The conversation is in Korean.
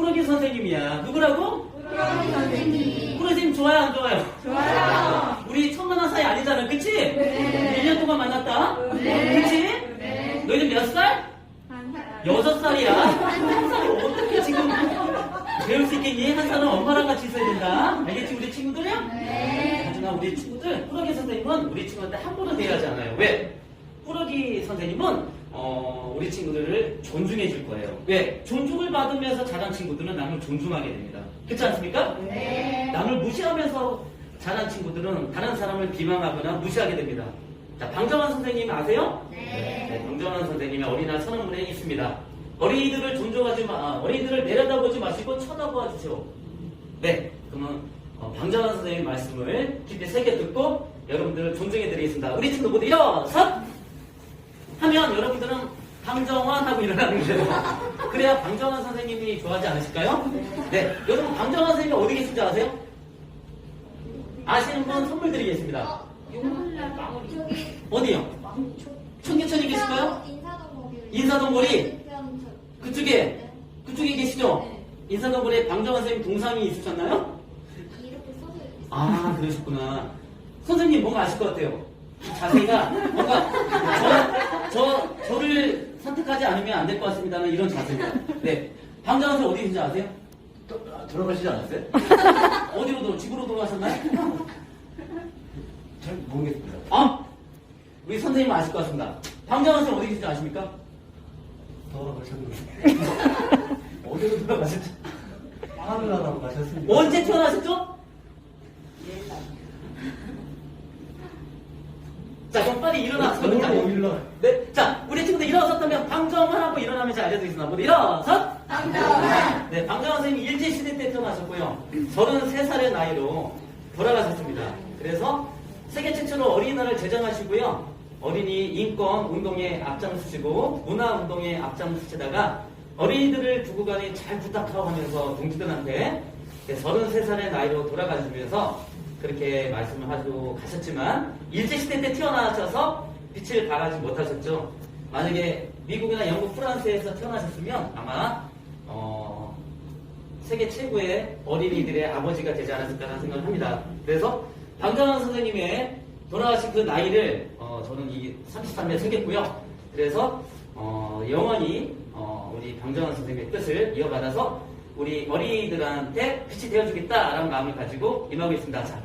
꾸러기 선생님이야. 누구라고? 꾸러기 선생님. 꾸러기 선생님 좋아요, 안 좋아요? 좋아요. 우리 처음 만난 사이 아니잖아, 그치? 네. 1년 동안 만났다? 네. 그치? 네. 너희들 몇 살? 한 살. 여섯 살이야. 한 살이 어떻게 지금 배울 수 있겠니? 한 살은 엄마랑 같이 있어야 된다. 알겠지, 우리 친구들이야? 네. 하지만 우리 친구들, 꾸러기 선생님은 우리 친구한테 함부로 대하지 않아요. 왜? 꾸러기 선생님은 어, 우리 친구들을 존중해 줄 거예요. 왜? 존중을 받으면서 자란 친구들은 남을 존중하게 됩니다. 그렇지 않습니까? 네. 남을 무시하면서 자란 친구들은 다른 사람을 비방하거나 무시하게 됩니다. 자, 방정환 선생님 아세요? 네. 네, 방정환 선생님의 어린이날 선언문에 있습니다. 어린이들을 존중하지 마, 아, 어린이들을 내려다보지 마시고 쳐다봐 주세요. 네, 그러면 어, 방정환 선생님 말씀을 깊이 새겨 듣고 여러분들을 존중해 드리겠습니다. 우리 친구 모두 일어서 하면 여러분들은 방정환 하고 일어나는 거예요. 그래야 방정환 선생님이 좋아하지 않으실까요? 네, 여러분 방정환 선생님이 어디 계신지 아세요? 아시는 분 선물 드리겠습니다. 저기 어디요? 청계천에 계실까요? 인사동 거기. 인사동 거리? 인사동 저- 그쪽에 네. 그쪽에 계시죠? 네. 인사동굴에 방정환 선생님 동상이 있으셨나요? 이렇게 써져 있어요. 아 그러셨구나. 선생님 뭔가 아실 것 같아요. 자세가 뭔가 저, 저 선택하지 않으면 안 될 것 같습니다는 이런 자세입니다. 네, 방정환 선생 어디 계신지 아세요? 또, 아, 돌아가시지 않았어요? 어디로 돌아 집으로 돌아가셨나요? 잘 모르겠습니다. 아 우리 선생님 아실 것 같습니다. 방정환 선생 어디 계신지 아십니까? 돌아가셨는데. 어디로 돌아가셨죠? 하늘나라로 가셨습니다. 언제 태어나셨죠? 자, 그럼 빨리 일어나서. 5월 5일날. 네. 자, 우리 친구들 일어섰다면 방정환 잘 알려드리겠습니다. 모두 일어서! 방정환. 네, 방정환 선생님이 일제시대 때 태어나셨고요. 33살의 나이로 돌아가셨습니다. 그래서 세계 최초로 어린이날을 제정하시고요. 어린이 인권 운동에 앞장서시고 문화 운동에 앞장서시다가 어린이들을 두고 가니 잘 부탁하고 하면서 동지들한테 33살의 나이로 돌아가시면서 그렇게 말씀을 하고 가셨지만 일제시대 때 태어나셔서 빛을 발하지 못하셨죠. 만약에 미국이나 영국, 프랑스에서 태어나셨으면 아마 어, 세계 최고의 어린이들의 아버지가 되지 않았을까라는 생각을 합니다. 그래서 방정환 선생님의 돌아가신 그 나이를 어, 저는 이 33에 새겼고요. 그래서 어, 영원히 어, 우리 방정환 선생님의 뜻을 이어받아서 우리 어린이들한테 빛이 되어주겠다라는 마음을 가지고 임하고 있습니다. 자,